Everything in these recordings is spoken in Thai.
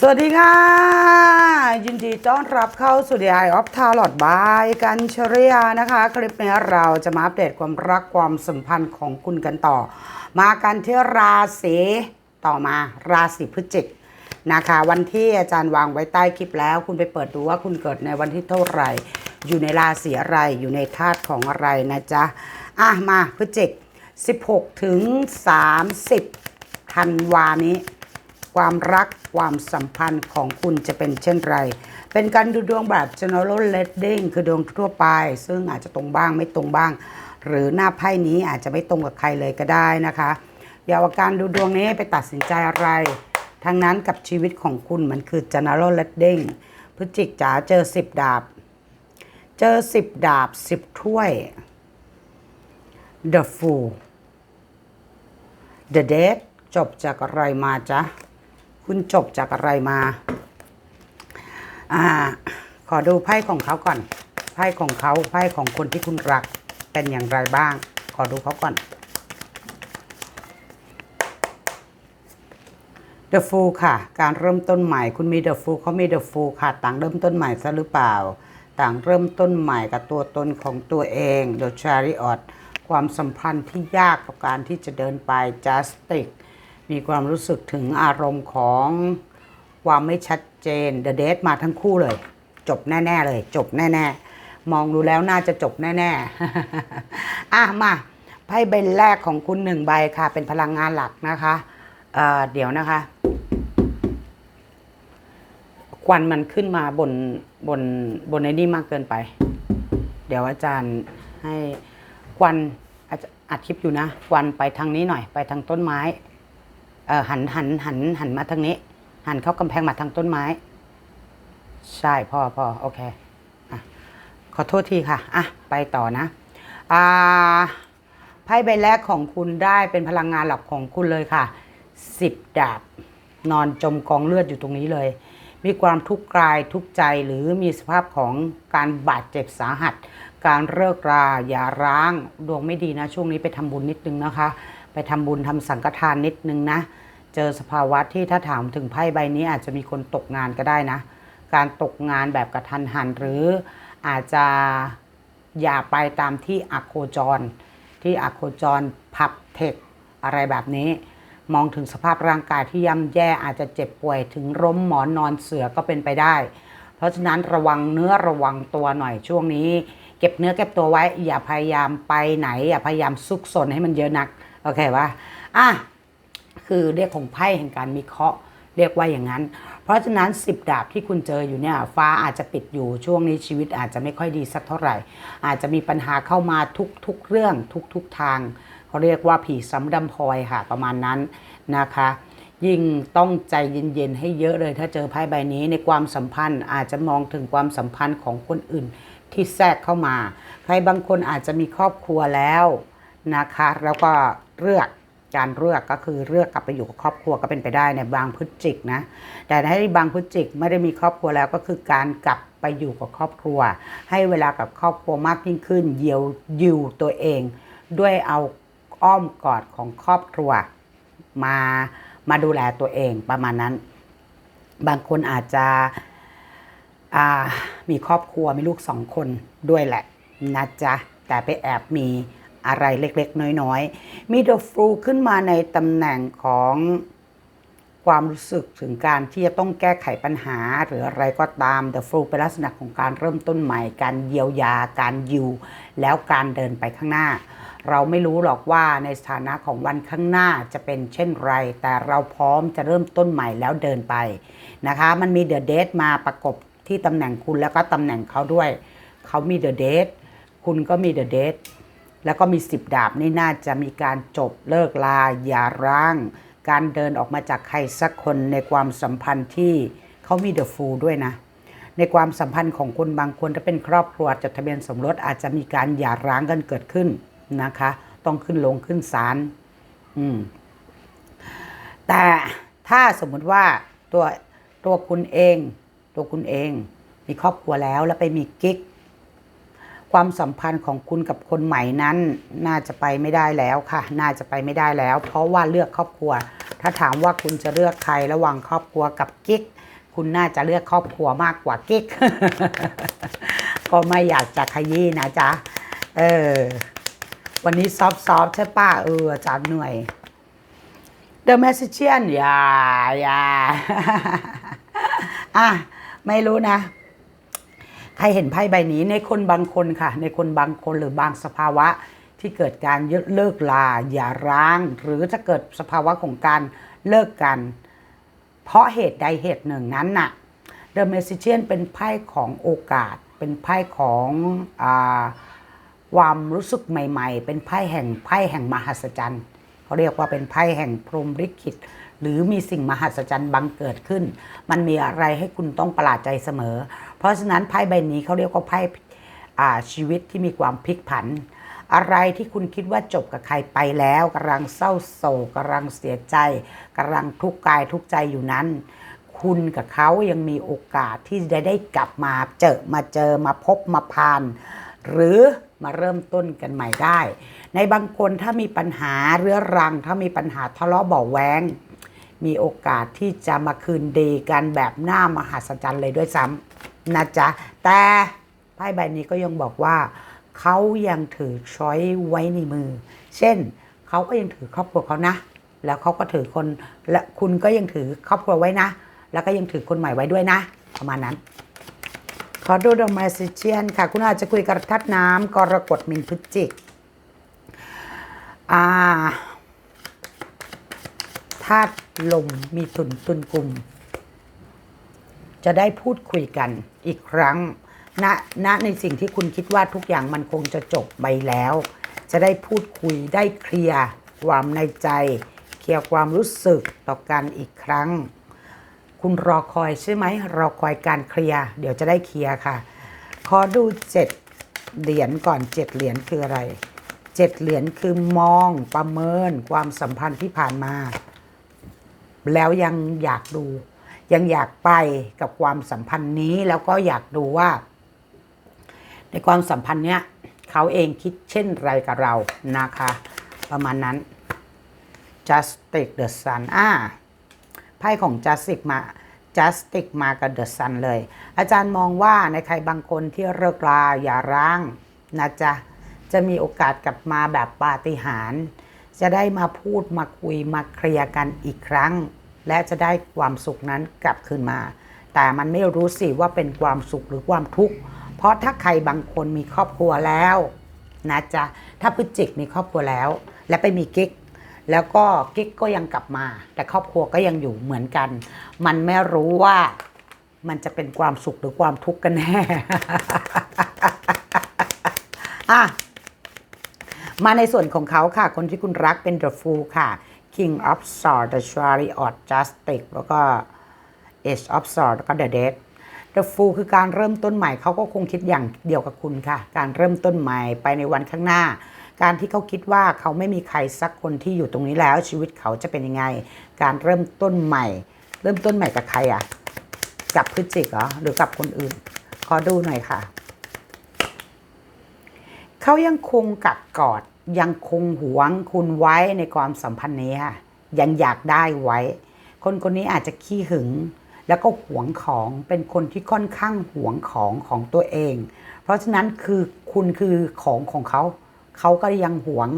สวัสดีค่ะ ยินดีต้อนรับเข้าสู่ดีไอออฟทาร์ลอดบายกันชริยานะคะ คลิปนี้เราจะมาอัปเดตความรักความสัมพันธ์ของคุณกันต่อ มากันที่ราศีต่อมาราศีพฤศจิกนะคะ วันที่อาจารย์วางไว้ใต้คลิปแล้ว คุณไปเปิดดูว่าคุณเกิดในวันที่เท่าไหร่ อยู่ในราศีอะไรอยู่ในธาตุของอะไรนะจ๊ะอะมาพฤศจิก16ถึง30ธันวานี้ ความรักความสัมพันธ์ของคุณจะเป็นเช่นไร เป็นการดูดวงแบบ general reading คือดวงทั่วไป ซึ่งอาจจะตรงบ้างไม่ตรงบ้าง หรือหน้าไพ่นี้อาจจะไม่ตรงกับใครเลยก็ได้นะคะอย่าเอาการดูดวงนี้ไปตัดสินใจอะไรทั้งนั้นกับชีวิตของคุณมันคือ general reading พฤศจิกจ๋าเจอ10ดาบ เจอ10ดาบ10ถ้วย the fool the dead จบจากอะไรมาจ๊ะ คุณจบจากอะไรมาอ่าขอดูไพ่ของเขาก่อน ไพ่ของเขาไพ่ของคนที่คุณรัก เป็นอย่างไรบ้าง ขอดูเขาก่อน The Fool ค่ะ การเริ่มต้นใหม่ คุณมี The Fool เขามี The Fool ค่ะ ต่างเริ่มต้นใหม่ซะหรือเปล่า ต่างเริ่มต้นใหม่กับตัวตนของตัวเอง The Chariot ความสัมพันธ์ที่ยากกับการที่จะเดินไป Justice มีความรู้สึกถึงอารมณ์ของความไม่ชัดเจน The Date มาทั้งคู่เลย จบแน่ ๆ เลย จบแน่ ๆ มองดูแล้วน่าจะจบแน่ ๆ อะ มาไพ่ใบแรกของคุณหนึ่งใบค่ะ เป็นพลังงานหลักนะคะเเดี๋ยวนะคะ ควันมันขึ้นมาบนบนบนไอ้นี่มากเกินไป เดี๋ยวอาจารย์ให้ควันอาจจะอัดคลิปอยู่นะควันไปทางนี้หน่อย ไปทางต้นไม้ หันหันหันหันมาทางนี้ หันเข้ากำแพงมาทางต้นไม้ ใช่พอพอโอเคอขอโทษทีค่ะ อะ ไปต่อนะอ่าไพ่ใบแรกของคุณได้เป็นพลังงานหลักของคุณเลยค่ะสิบดาบ นอนจมกองเลือดอยู่ตรงนี้เลย มีความทุกข์กายทุกใจหรือมีสภาพของการบาดเจ็บสาหัส การเลิกราอย่าร้างดวงไม่ดีนะ ช่วงนี้ไปทำบุญนิดนึงนะคะ ไปทำบุญทำสังฆทานนิดนึงนะ เจอสภาวะที่ถ้าถามถึงไพ่ใบนี้อาจจะมีคนตกงานก็ได้นะ การตกงานแบบกระทันหัน หรืออาจจะอย่าไปตามที่อโคจร ที่อโคจรพับเทคอะไรแบบนี้ มองถึงสภาพร่างกายที่ย่ำแย่อาจจะเจ็บป่วยถึงร่มหมอนนอนเสือก็เป็นไปได้ เพราะฉะนั้นระวังเนื้อระวังตัวหน่อยช่วงนี้ เก็บเนื้อเก็บตัวไว้ อย่าพยายามไปไหน อย่าพยายามซุกซนให้มันเยอะนัก โอเคปะอะ คือเรียกของไพ่แห่งการมีเคราะห์เรียกว่าอย่างนั้น เพราะฉะนั้น 10 ดาบที่คุณเจออยู่เนี่ยฟ้าอาจจะปิดอยู่ช่วงนี้ชีวิตอาจจะไม่ค่อยดีสักเท่าไหร่ อาจจะมีปัญหาเข้ามาทุกๆเรื่องทุกๆทางเขาเรียกว่าผีซ้ำดำพลอยค่ะประมาณนั้นนะคะยิ่งต้องใจเย็นๆให้เยอะเลยถ้าเจอไพ่ใบนี้ในความสัมพันธ์อาจจะมองถึงความสัมพันธ์ของคนอื่นที่แทรกเข้ามา ใครบางคนอาจจะมีครอบครัวแล้วนะคะ แล้วก็เลือก การเลือกก็คือเลือกกลับไปอยู่กับครอบครัวก็เป็นไปได้ในบางพฤศจิกนะ แต่ในบางพฤศจิกไม่ได้มีครอบครัวแล้วก็คือการกลับไปอยู่กับครอบครัว ให้เวลากับครอบครัวมากยิ่งขึ้น เยียวยิวตัวเอง ด้วยเอาอ้อมกอดของครอบครัว มามาดูแลตัวเองประมาณนั้น บางคนอาจจะมีครอบครัวมีลูกสองคนด้วยแหละนะจ๊ะแต่ไปแอบมี อะไรเล็กๆ น้อยๆ มีเดอะฟลูขึ้นมาในตำแหน่งของความรู้สึกถึงการที่จะต้องแก้ไขปัญหา หรืออะไรก็ตามเดอะฟลูเป็นลักษณะของการเริ่มต้นใหม่ การเยียวยา การยิว แล้วการเดินไปข้างหน้า เราไม่รู้หรอกว่าในสถานะของวันข้างหน้าจะเป็นเช่นไร แต่เราพร้อมจะเริ่มต้นใหม่แล้วเดินไปนะคะ มันมีเดอะเดทมาประกบที่ตำแหน่งคุณแล้วก็ตำแหน่งเขาด้วย เขามีเดอะเดทคุณก็มีเดอะเดท แล้วก็มีสิบดาบนี่น่าจะมีการจบเลิกลาอย่าร้าง การเดินออกมาจากใครสักคนในความสัมพันธ์ที่เขามีเดอะฟูลด้วยนะ ในความสัมพันธ์ของคนบางคนถ้าเป็นครอบครัวจดทะเบียนสมรสอาจจะมีการหย่าร้างกันเกิดขึ้นนะคะ ต้องขึ้นลงขึ้นศาลอืมแต่ถ้าสมมุติว่าตัวตัวคุณเอง ตัวคุณเอง มีครอบครัวแล้วแล้วไปมีกิ๊ก ความสัมพันธ์ของคุณกับคนใหม่นั้น น่าจะไปไม่ได้แล้วค่ะ น่าจะไปไม่ได้แล้ว เพราะว่าเลือกครอบครัว ถ้าถามว่าคุณจะเลือกใครระหว่างครอบครัวกับกิ๊กคุณน่าจะเลือกครอบครัวมากกว่ากิ๊กก็ไม่อยากจะขยี้นะจ๊ะเออวันนี้ซอฟต์ๆใช่ป่ะเออจารย์เหนื่อย The Magician อย่าอย่าอะไม่รู้นะ ใครเห็นไพ่ใบนี้ในคนบางคนค่ะ ในคนบางคนหรือบางสภาวะที่เกิดการเลิกลาอย่าร้าง หรือจะเกิดสภาวะของการเลิกกัน เพราะเหตุใดเหตุหนึ่งนั้นน่ะ The Magician เป็นไพ่ของโอกาส เป็นไพ่ของอความรู้สึกใหม่ ๆ เป็นไพ่แห่งไพ่แห่งมหัศจรรย์ เขาเรียกว่าเป็นไพ่แห่งพรหมลิขิตหรือมีสิ่งมหัศจรรย์บังเกิดขึ้น มันมีอะไรให้คุณต้องประหลาดใจเสมอ เพราะฉะนั้นไพ่ใบนี้เขาเรียกว่าไพ่ชีวิตที่มีความพลิกผัน อะไรที่คุณคิดว่าจบกับใครไปแล้วกำลังเศร้าโศกกำลังเสียใจกำลังทุกข์กายทุกข์ใจอยู่นั้น คุณกับเขายังมีโอกาสที่จะได้กลับมาเจอมาเจอมาพบมาพาน หรือ มาเริ่มต้นกันใหม่ได้ ในบางคนถ้ามีปัญหาเรื้อรัง ถ้ามีปัญหาทะเลาะเบาแวงมีโอกาสที่จะมาคืนดีกันแบบหน้ามหัศจรรย์เลยด้วยซ้ำนะจ๊ะ แต่ไพ่ใบนี้ก็ยังบอกว่า เขายังถือช้อยไว้ในมือ เช่น เขาก็ยังถือครอบครัวเขานะ แล้วเขาก็ถือคนและคุณก็ยังถือครอบครัวไว้นะ แล้วก็ยังถือคนใหม่ไว้ด้วยนะ ประมาณนั้น ขอดูดอกไม้ซิเชียนค่ะ คุณอาจจะคุยกับทัดน้ำกรกฎมินพฤจิกอ่าธาตุลมมีตุนตุนกลุ่ม จะได้พูดคุยกันอีกครั้งณณในสิ่งที่คุณคิดว่าทุกอย่างมันคงจะจบไปแล้ว จะได้พูดคุยได้เคลียร์ความในใจ เคลียร์ความรู้สึกต่อกันอีกครั้ง คุณรอคอยใช่ไหมรอคอยการเคลียร์เดี๋ยวจะได้เคลียร์ค่ะ ขอดูเจ็ดเหรียญก่อนเจ็ดเหรียญคืออะไรเจ็ดเหรียญคือมองประเมินความสัมพันธ์ที่ผ่านมา แล้วยังอยากดู ยังอยากไปกับความสัมพันธ์นี้แล้วก็อยากดูว่า ในความสัมพันธ์เนี้ยเขาเองคิดเช่นไรกับเรานะคะ ประมาณนั้น Justice the Sun อ่า ไพ่ของ Justice มา Justice มากับ The Sun เลย อาจารย์มองว่าในใครบางคนที่เลิกลาอย่าร้างนะจ๊ะจะมีโอกาสกลับมาแบบปาฏิหาริย์จะได้มาพูดมาคุยมาเคลียร์กันอีกครั้ง และจะได้ความสุขนั้นกลับคืนมา แต่มันไม่รู้สิว่าเป็นความสุขหรือความทุกข์ เพราะถ้าใครบางคนมีครอบครัวแล้วนะจ๊ะถ้าพฤจิกมีครอบครัวแล้ว และไปมีกิ๊ก แล้วก็กิ๊กก็ยังกลับมา แต่ครอบครัวก็ยังอยู่เหมือนกัน มันไม่รู้ว่ามันจะเป็นความสุขหรือความทุกข์กันแน่อะมาในส่วนของเขาค่ะ คนที่คุณรักเป็น The Fool ค่ะ King of Swords The Chariot Justice แล้วก็ Ace of Swords แล้วก็ The Death The Fool คือการเริ่มต้นใหม่เขาก็คงคิดอย่างเดียวกับคุณค่ะ การเริ่มต้นใหม่ไปในวันข้างหน้า การที่เขาคิดว่าเขาไม่มีใครสักคนที่อยู่ตรงนี้แล้ว ชีวิตเขาจะเป็นยังไง การเริ่มต้นใหม่ เริ่มต้นใหม่กับใครอะกับพฤจิกเหรอหรือกับคนอื่น ขอดูหน่อยค่ะ เขายังคงกัดกอด ยังคงหวงคุณไว้ในความสัมพันธ์นี้ค่ะ ยังอยากได้ไว้ คนคนนี้อาจจะขี้หึง แล้วก็หวงของเป็นคนที่ค่อนข้างหวงของของตัวเอง เพราะฉะนั้นคือคุณคือของของเขา เขาก็ยังหวง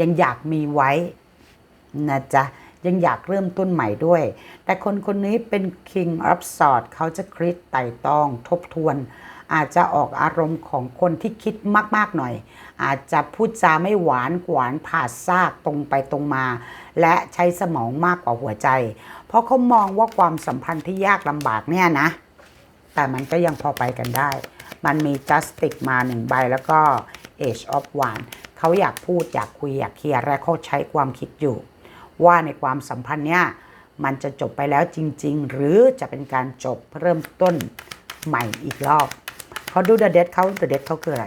ยังอยากมีไว้นะจ๊ะยังอยากเริ่มต้นใหม่ด้วย แต่คนคนนี้เป็น King of Swords เขาจะคิดไต่ตองทบทวน อาจจะออกอารมณ์ของคนที่คิดมาก ๆ หน่อย อาจจะพูดจาไม่หวานหวานผ่าซากตรงไปตรงมา และใช้สมองมากกว่าหัวใจ เพราะเขามองว่าความสัมพันธ์ที่ยากลำบากเนี่ยนะ แต่มันก็ยังพอไปกันได้ มันมี justic มาหนึ่งใบแล้วก็ age of one เขาอยากพูดอยากคุยอยากเคลียร์และเขาใช้ความคิดอยู่ ว่าในความสัมพันธ์เนี่ยมันจะจบไปแล้วจริง ๆ หรือจะเป็นการจบเริ่มต้นใหม่อีกรอบเขาดู the death เขา the death เขาคืออะไร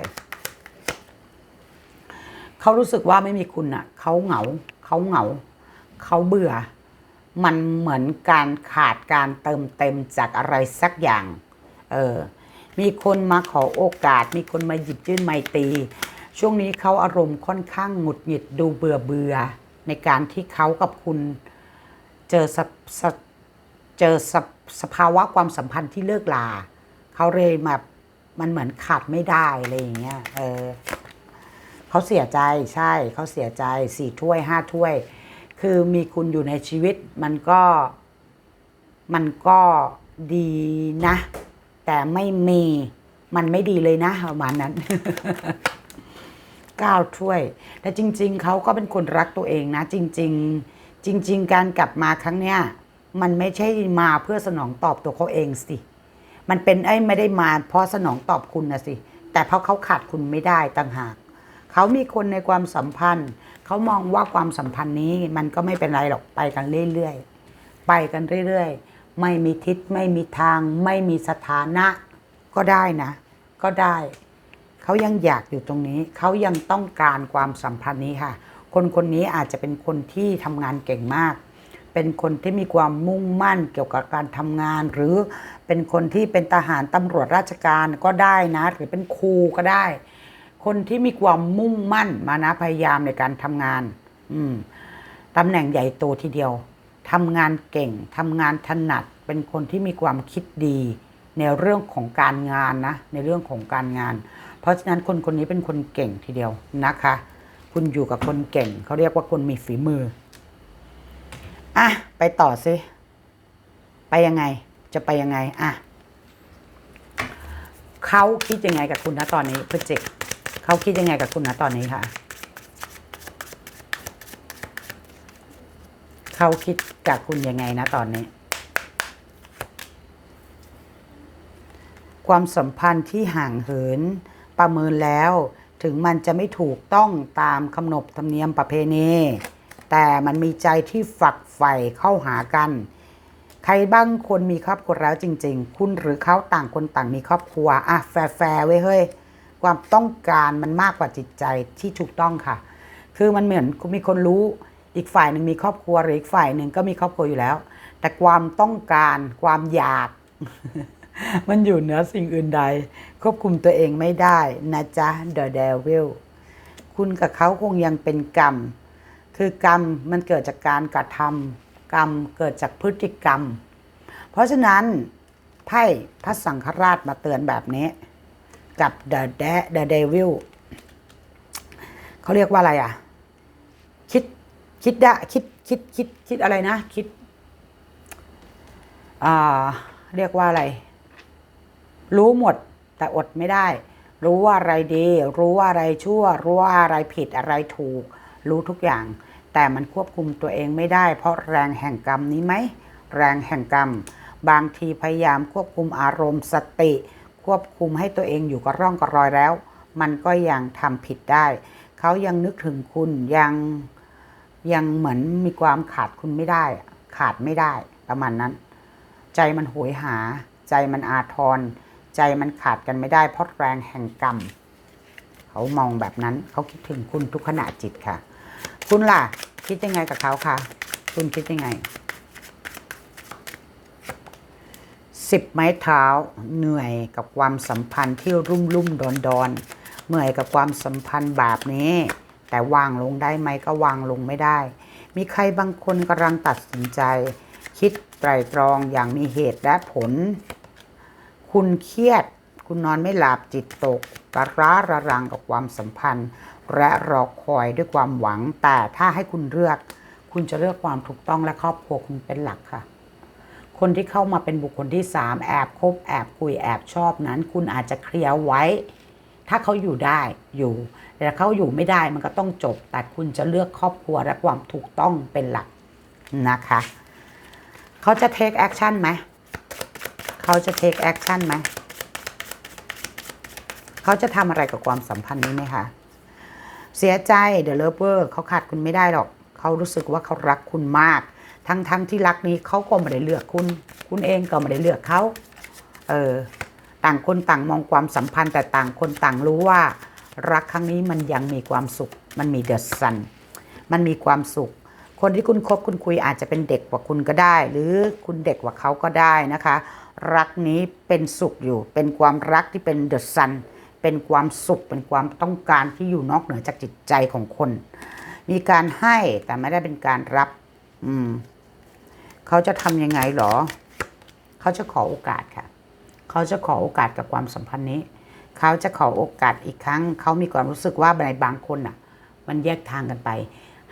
เขารู้สึกว่าไม่มีคุณอะเขาเหงาเขาเหงาเขาเบื่อ มันเหมือนการขาดการเติมเต็มจากอะไรสักอย่าง เออ มีคนมาขอโอกาส มีคนมาหยิบยื่นไมตี ช่วงนี้เขาอารมณ์ค่อนข้างหงุดหงิดดูเบื่อเบื่อในการที่เขากับคุณเจอสสเจอสสภาวะความสัมพันธ์ที่เลิกลาเขาเลยแบบมันเหมือนขาดไม่ได้อะไรอย่างเงี้ยเออเขาเสียใจใช่เขาเสียใจสี่ถ้วยห้าถ้วย คือมีคุณอยู่ในชีวิตมันก็มันก็ดีนะ แต่ไม่มีมันไม่ดีเลยนะประมาณนั้นก้าวถ้วย แต่จริง ๆ เขาก็เป็นคนรักตัวเองนะ จริง ๆ จริง ๆ การกลับมาครั้งเนี้ยมันไม่ใช่มาเพื่อสนองตอบตัวเขาเองสิ มันเป็นไอ้ไม่ได้มาเพราะสนองตอบคุณนะสิ แต่เพราะเขาขาดคุณไม่ได้ต่างหาก เขามีคนในความสัมพันธ์ เขามองว่าความสัมพันธ์นี้มันก็ไม่เป็นไรหรอกไปกันเรื่อยๆ ไปกันเรื่อยๆ ไม่มีทิศไม่มีทาง ไม่มีสถานะ ก็ได้นะ ก็ได้ เขายังอยากอยู่ตรงนี้ เขายังต้องการความสัมพันธ์นี้ค่ะ คนคนนี้อาจจะเป็นคนที่ทำงานเก่งมาก เป็นคนที่มีความมุ่งมั่นเกี่ยวกับการทำงาน หรือเป็นคนที่เป็นทหารตำรวจราชการก็ได้นะ หรือเป็นครูก็ได้ คนที่มีความมุ่งมั่นมานะพยายามในการทำงาน อืมตำแหน่งใหญ่โตทีเดียว ทำงานเก่งทำงานถนัด เป็นคนที่มีความคิดดี ในเรื่องของการงานนะ ในเรื่องของการงาน เพราะฉะนั้นคนคนนี้เป็นคนเก่งทีเดียวนะคะ คุณอยู่กับคนเก่ง เขาเรียกว่าคนมีฝีมือ อะ ไปต่อสิไปยังไง จะไปยังไง อะ เขาคิดยังไงกับคุณนะตอนนี้พฤจิกเขาคิดยังไงกับคุณนะตอนนี้ค่ะ เขาคิดกับคุณยังไงนะตอนนี้ ความสัมพันธ์ที่ห่างเหินประเมินแล้ว ถึงมันจะไม่ถูกต้องตามขนบธรรมเนียมประเพณีแต่มันมีใจที่ฝักใฝ่เข้าหากัน ใครบ้างคนมีครอบครัวแล้วจริง ๆ คุณหรือเขาต่างคนต่างมีครอบครัวอะแฟร์แฟร์ไว้ยเฮ้ยความต้องการมันมากกว่าจิตใจที่ถูกต้องค่ะ คือมันเหมือนมีคนรู้ อีกฝ่ายหนึ่งมีครอบครัวหรืออีกฝ่ายหนึ่งก็มีครอบครัวอยู่แล้ว แต่ความต้องการความอยาก มันอยู่เหนือสิ่งอื่นใด ควบคุมตัวเองไม่ได้นะจ๊ะ The Devil คุณกับเขาคงยังเป็นกรรม คือกรรมมันเกิดจากการกระทำกรรมเกิดจากพฤติกรรม เพราะฉะนั้นไพ่พระสังฆราชมาเตือนแบบนี้ กับ The De- The Devil เขาเรียกว่าอะไรอะ คิดได้คิดคิดคิดคิดอะไรนะ คิด อ่า เรียกว่าอะไร รู้หมดแต่อดไม่ได้ รู้ว่าอะไรดี รู้ว่าอะไรชั่ว รู้ว่าอะไรผิดอะไรถูก รู้ทุกอย่าง แต่มันควบคุมตัวเองไม่ได้ เพราะแรงแห่งกรรมนี้ไหมแรงแห่งกรรม บางทีพยายามควบคุมอารมณ์สติ ควบคุมให้ตัวเองอยู่กับร่องกับรอยแล้ว มันก็ยังทำผิดได้ เขายังนึกถึงคุณยัง ยังเหมือนมีความขาดคุณไม่ได้ ขาดไม่ได้ประมาณนั้น ใจมันโหยหา ใจมันอาทร ใจมันขาดกันไม่ได้เพราะแรงแห่งกรรม เขามองแบบนั้นเขาคิดถึงคุณทุกขณะจิตค่ะ คุณล่ะ คิดยังไงกับเขาคะคุณคิดยังไงสิบไม้เท้าเหนื่อยกับความสัมพันธ์ที่รุ่มรุ่มดอนดอนเหนื่อยกับความสัมพันธ์แบบนี้ แต่วางลงได้ไหมก็วางลงไม่ได้ มีใครบางคนกำลังตัดสินใจ คิดไตรตรองอย่างมีเหตุและผล คุณเครียด คุณนอนไม่หลับจิตตกกระร้าระรังกับความสัมพันธ์ และรอคอยด้วยความหวัง แต่ถ้าให้คุณเลือก คุณจะเลือกความถูกต้องและครอบครัวคุณเป็นหลักค่ะคนที่เข้ามาเป็นบุคคลที่สามแอบคบแอบคุยแอบชอบนั้น คุณอาจจะเคลียร์ไว้ ถ้าเขาอยู่ได้อยู่ แต่เขาอยู่ไม่ได้มันก็ต้องจบ แต่คุณจะเลือกครอบครัวและความถูกต้องเป็นหลักนะคะ เขาจะ take action ไหม เขาจะ take action ไหม เขาจะทำอะไรกับความสัมพันธ์นี้ไหมคะ เสียใจ The Lover เขาขาดคุณไม่ได้หรอก เขารู้สึกว่าเขารักคุณมาก ทั้งๆทที่รักนี้เขาก็ไม่ได้เลือกคุณ คุณเองก็ไม่ได้เลือกเขา เออ ต่างคนต่างมองความสัมพันธ์แต่ต่างคนต่างรู้ว่า รักครั้งนี้มันยังมีความสุข มันมีเดอะซันมันมีความสุข คนที่คุณคบคุณคุยอาจจะเป็นเด็กกว่าคุณก็ได้ หรือคุณเด็กกว่าเขาก็ได้นะคะ รักนี้เป็นสุขอยู่ เป็นความรักที่เป็นเดอะซันเป็นความสุข เป็นความต้องการที่อยู่นอกเหนือจากจิตใจของคน มีการให้แต่ไม่ได้เป็นการรับ อืมเขาจะทำยังไงหรอ เขาจะขอโอกาสค่ะ เขาจะขอโอกาสกับความสัมพันธ์นี้ เขาจะขอโอกาสอีกครั้ง เขามีความรู้สึกว่าในบางคนอะ มันแยกทางกันไป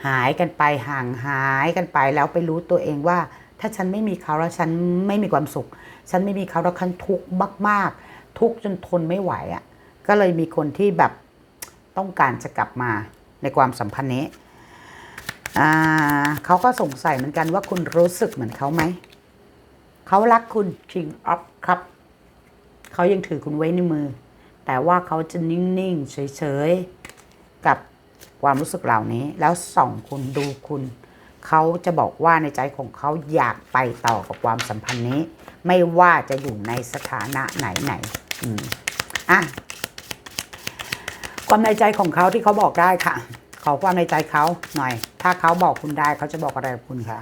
หายกันไปห่างหายกันไปแล้วไปรู้ตัวเองว่า ถ้าฉันไม่มีเขาแล้วฉันไม่มีความสุข ฉันไม่มีเขาแล้วฉันทุกข์มาก ๆ ทุกข์จนทนไม่ไหวอะก็เลยมีคนที่แบบต้องการจะกลับมาในความสัมพันธ์นี้เขาก็สงสัยเหมือนกันว่าคุณรู้สึกเหมือนเขาไหม เขารักคุณ King of ครับเขายังถือคุณไว้ในมือ แต่ว่าเขาจะนิ่ง ๆ เฉย ๆ กับความรู้สึกเหล่านี้ แล้วส่องคุณดูคุณ เขาจะบอกว่าในใจของเขาอยากไปต่อกับความสัมพันธ์นี้ ไม่ว่าจะอยู่ในสถานะไหนๆอืมอะความในใจของเขาที่เขาบอกได้ค่ะ ขอความในใจเขาหน่อย ถ้าเขาบอกคุณได้เขาจะบอกอะไรกับคุณคะ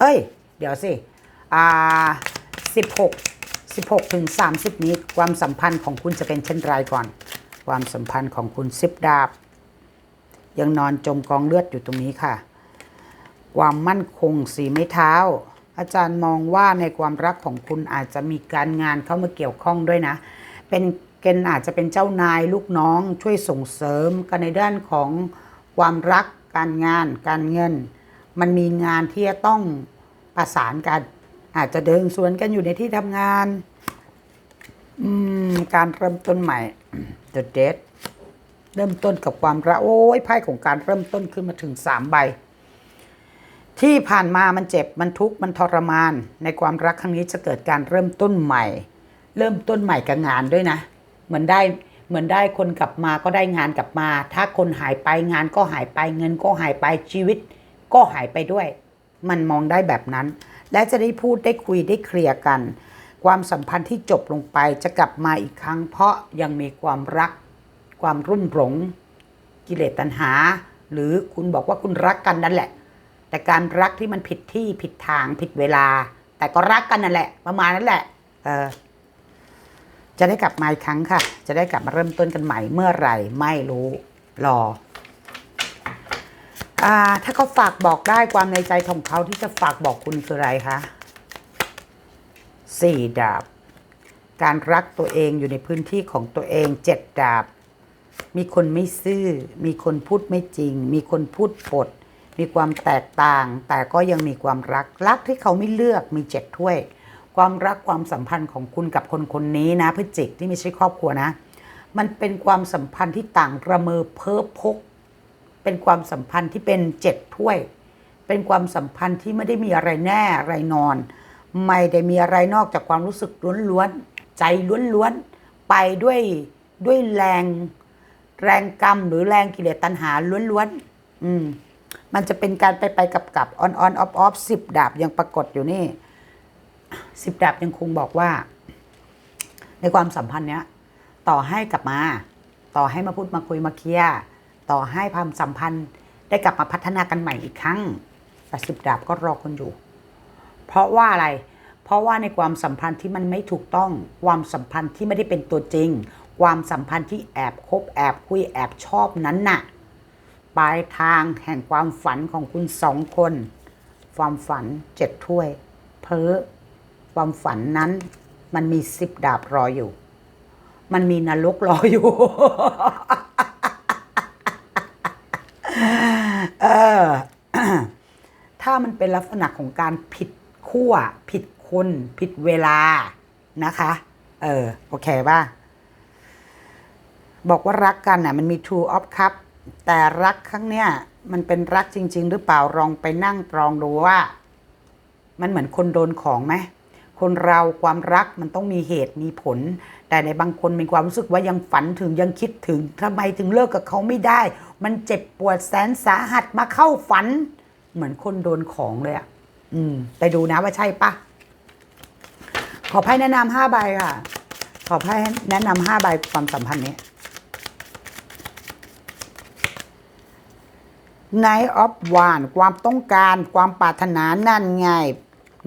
เอ้ย เดี๋ยวสิ อ่าสิบหก สิบหกถึงสามสิบนี้ความสัมพันธ์ของคุณจะเป็นเช่นไรก่อน ความสัมพันธ์ของคุณสิบดาบ ยังนอนจมกองเลือดอยู่ตรงนี้ค่ะ ความมั่นคงสีไม้เท้า อาจารย์มองว่าในความรักของคุณอาจจะมีการงานเข้ามาเกี่ยวข้องด้วยนะ เป็นเกณฑ์อาจจะเป็นเจ้านายลูกน้องช่วยส่งเสริมกันในด้านของความรักการงาน การเงิน มันมีงานที่จะต้องประสานกัน อาจจะเดินสวนกันอยู่ในที่ทำงาน อืม การเริ่มต้นใหม่ The Dead เริ่มต้นกับความรักโอ้ยไพ่ของการเริ่มต้นขึ้นมาถึงสามใบ ที่ผ่านมามันเจ็บมันทุกข์มันทรมาน ในความรักครั้งนี้จะเกิดการเริ่มต้นใหม่ เริ่มต้นใหม่กับงานด้วยนะ เหมือนได้เหมือนได้คนกลับมาก็ได้งานกลับมา ถ้าคนหายไปงานก็หายไปเงินก็หายไปชีวิต ก็หายไปด้วย มันมองได้แบบนั้น และจะได้พูดได้คุยได้เคลียร์กัน ความสัมพันธ์ที่จบลงไปจะกลับมาอีกครั้ง เพราะยังมีความรัก ความรุ่มหลง กิเลสตัณหา หรือคุณบอกว่าคุณรักกันนั่นแหละ แต่การรักที่มันผิดที่ผิดทางผิดเวลา แต่ก็รักกันนั่นแหละ ประมาณนั้นแหละเออจะได้กลับมาอีกครั้งค่ะ จะได้กลับมาเริ่มต้นกันใหม่เมื่อไหร่ไม่รู้รอ ถ้าเขาฝากบอกได้ความในใจของเขาที่จะฝากบอกคุณคืออะไรคะสี่ดาบ การรักตัวเองอยู่ในพื้นที่ของตัวเองเจ็ดดาบ มีคนไม่ซื่อ มีคนพูดไม่จริง มีคนพูดปด มีความแตกต่าง แต่ก็ยังมีความรัก รักที่เขาไม่เลือกมีเจ็ดถ้วย ความรักความสัมพันธ์ของคุณกับคนคนนี้นะพฤจิกที่ไม่ใช่ครอบครัวนะ มันเป็นความสัมพันธ์ที่ต่างระเมอเพ้อพก เป็นความสัมพันธ์ที่เป็นเจ็ดถ้วย เป็นความสัมพันธ์ที่ไม่ได้มีอะไรแน่อะไรนอน ไม่ได้มีอะไรนอกจากความรู้สึกล้วนๆใจล้วนๆไปด้วยด้วยแรงแรงกรรมหรือแรงกิเลสตัณหาล้วนๆอืมมันจะเป็นการไปไปกับกับออนออนออฟออฟสิบดาบยังปรากฏอยู่นี่สิบดาบยังคงบอกว่า ในความสัมพันธ์เนี้ย ต่อให้กลับมา ต่อให้มาพูดมาคุยมาเคลียร์ ต่อให้ความสัมพันธ์ได้กลับมาพัฒนากันใหม่อีกครั้งแต่สิบดาบก็รอคนอยู่ เพราะว่าอะไร เพราะว่าในความสัมพันธ์ที่มันไม่ถูกต้อง ความสัมพันธ์ที่ไม่ได้เป็นตัวจริง ความสัมพันธ์ที่แอบคบแอบคุยแอบชอบนั้นน่ะปลายทางแห่งความฝันของคุณสองคน ความฝันเจ็ดถ้วย เพ้อความฝันนั้นมันมีสิบดาบรออยู่ มันมีนรกรออยู่ เออ ถ้ามันเป็นลักษณะของการผิดขั้ว ผิดคนผิดเวลานะคะ เออ โอเคป่ะ บอกว่ารักกันน่ะ มันมี two of cup แต่รักครั้งเนี้ยมันเป็นรักจริง ๆ หรือเปล่าลองไปนั่งตรองดูว่า มันเหมือนคนโดนของไหม คนเราความรักมันต้องมีเหตุมีผล แต่ในบางคนมีความรู้สึกว่ายังฝันถึงยังคิดถึงทำไมถึงเลิกกับเขาไม่ได้ มันเจ็บปวดแสนสาหัสมาเข้าฝัน เหมือนคนโดนของเลยอะอืม ไปดูนะว่าใช่ปะขอไพ่แนะนำห้าใบค่ะ ขอไพ่แนะนำห้าใบความสัมพันธ์นี้ Night of One ความต้องการความปรารถนานั่นไง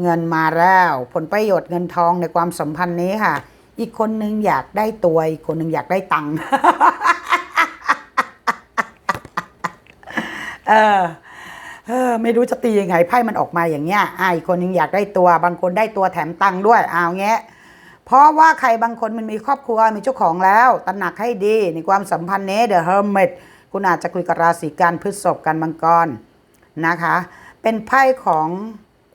เงินมาแล้ว ผลประโยชน์เงินทองในความสัมพันธ์นี้ค่ะ อีกคนนึงอยากได้ตัว อีกคนนึงอยากได้ตังค์เออเออไม่รู้จะตียังไงไพ่มันออกมาอย่างเงี้ยอ่าอีกคนนึงอยากได้ตัว บางคนได้ตัวแถมตังค์ด้วยเอาเงี้ยเพราะว่าใครบางคนมันมีครอบครัวมีเจ้าของแล้วตระหนักให้ดีในความสัมพันธ์นี้ The Hermit คุณอาจจะคุยกับราศีกันพฤษภกันมังกรนะคะ เป็นไพ่ของ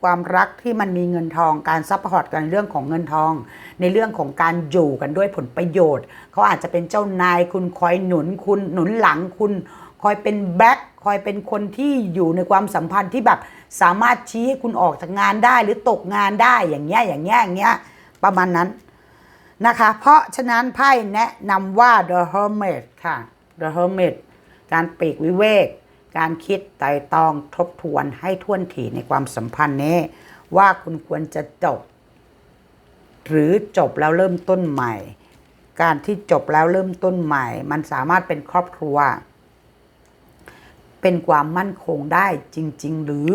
ความรักที่มันมีเงินทองการซัพพอร์ตกันเรื่องของเงินทอง ในเรื่องของการอยู่กันด้วยผลประโยชน์ เขาอาจจะเป็นเจ้านายคุณคอยหนุนคุณหนุนหลังคุณ คอยเป็นแบ็คคอยเป็นคนที่อยู่ในความสัมพันธ์ที่แบบสามารถชี้ให้คุณออกจากงานได้หรือตกงานได้อย่างเงี้ยอย่างเงี้ยอย่างเงี้ยประมาณนั้นนะคะ เพราะฉะนั้นไพ่แนะนำว่า The Hermit ค่ะ The Hermit การปีกวิเวก การคิดไต่ตองทบทวนให้ท่วนถี่ในความสัมพันธ์นี้ ว่าคุณควรจะจบ หรือจบแล้วเริ่มต้นใหม่ การที่จบแล้วเริ่มต้นใหม่ มันสามารถเป็นครอบครัว เป็นความมั่นคงได้จริง ๆ หรือ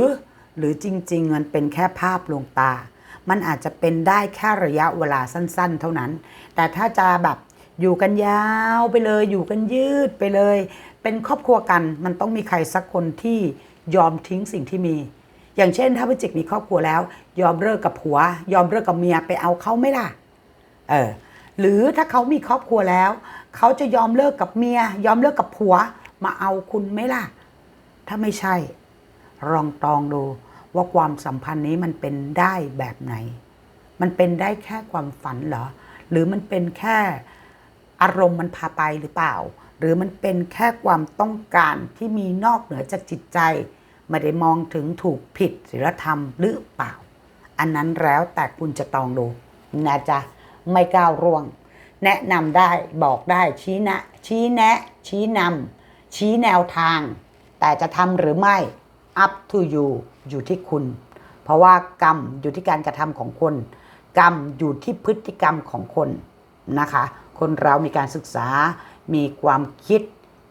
หรือจริง ๆ มันเป็นแค่ภาพลวงตา มันอาจจะเป็นได้แค่ระยะเวลาสั้น ๆ เท่านั้น แต่ถ้าจะแบบอยู่กันยาวไปเลยอยู่กันยืดไปเลย เป็นครอบครัวกันมันต้องมีใครสักคนที่ยอมทิ้งสิ่งที่มี อย่างเช่น ถ้าพิจิกมีครอบครัวแล้ว ยอมเลิกกับผัว ยอมเลิกกับเมียไปเอาเขาไม่ล่ะเออหรือถ้าเขามีครอบครัวแล้ว เขาจะยอมเลิกกับเมีย ยอมเลิกกับผัว มาเอาคุณไหมล่ะ ถ้าไม่ใช่ลองตองดูว่าความสัมพันธ์นี้มันเป็นได้แบบไหน มันเป็นได้แค่ความฝันเหรอ หรือมันเป็นแค่อารมณ์มันพาไปหรือเปล่า หรือมันเป็นแค่ความต้องการที่มีนอกเหนือจากจิตใจ ไม่ได้มองถึงถูกผิดศีลธรรมหรือเปล่า อันนั้นแล้วแต่คุณจะตองดูนะจ๊ะไม่ก้าวร่วง แนะนำได้บอกได้ชี้นะ ชี้แนะ ชี้นำชี้แนวทาง แต่จะทำหรือไม่ up to you อยู่ที่คุณ เพราะว่ากรรมอยู่ที่การกระทำของคน กรรมอยู่ที่พฤติกรรมของคนนะคะ คนเรามีการศึกษา มีความคิด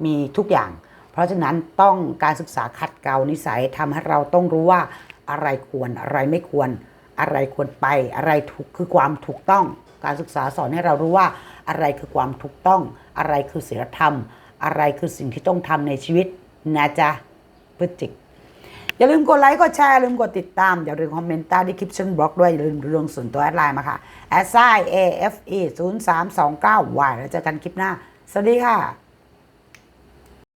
มีทุกอย่าง เพราะฉะนั้นต้องการศึกษาขัดเกลานิสัยทำให้เราต้องรู้ว่าอะไรควรอะไรไม่ควร อะไรควรไป อะไรถูกคือความถูกต้อง การศึกษาสอนให้เรารู้ว่าอะไรคือความถูกต้อง อะไรคือศีลธรรม อะไรคือสิ่งที่ต้องทำในชีวิตนะจ๊ะพฤติกอย่าลืมกดไลค์กดแชร์อย่าลืมกดติดตาม อย่าลืมคอมเมนต์ใต้ดีคริปชั่นบล็อกด้วยอย่าลืมเรื่องส่วนตัวแอดไลน์มาค่ะ a s i a f e 0 3 2 9 y แล้วเจอกันคลิปหน้า สวัสดีค่ะ